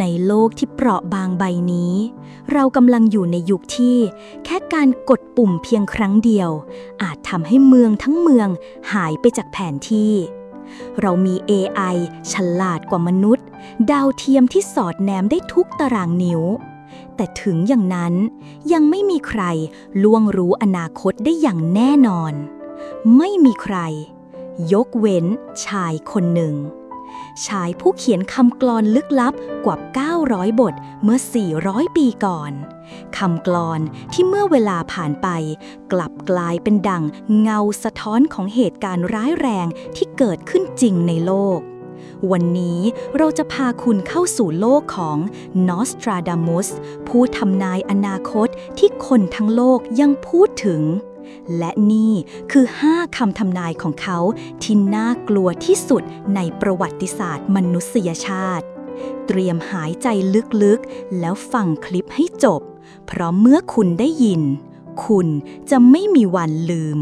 ในโลกที่เปราะบางใบนี้ เรากำลังอยู่ในยุคที่ แค่การกดปุ่มเพียงครั้งเดียว อาจทำให้เมืองทั้งเมืองหายไปจากแผนที่ เรามี AI ฉลาดกว่ามนุษย์ ดาวเทียมที่สอดแนมได้ทุกตารางนิ้ว แต่ถึงอย่างนั้นยังไม่มีใครล่วงรู้อนาคตได้อย่างแน่นอน ไม่มีใคร ยกเว้นชายคนหนึ่ง ชายผู้เขียนคำกลอนลึกลับกว่า 900 บทเมื่อ 400 ปีก่อน คำกลอนที่เมื่อเวลาผ่านไป กลับกลายเป็นดังเงาสะท้อนของเหตุการณ์ร้ายแรงที่เกิดขึ้นจริงในโลก วันนี้เราจะพาคุณเข้าสู่โลกของนอสตราดามุสผู้ทำนายอนาคตที่คนทั้งโลกยังพูดถึง และนี่คือ 5 คำทำนายของเขาที่น่ากลัวที่สุดในประวัติศาสตร์มนุษยชาติ เตรียมหายใจลึกๆ แล้วฟังคลิปให้จบ เพราะเมื่อคุณได้ยิน คุณจะไม่มีวันลืม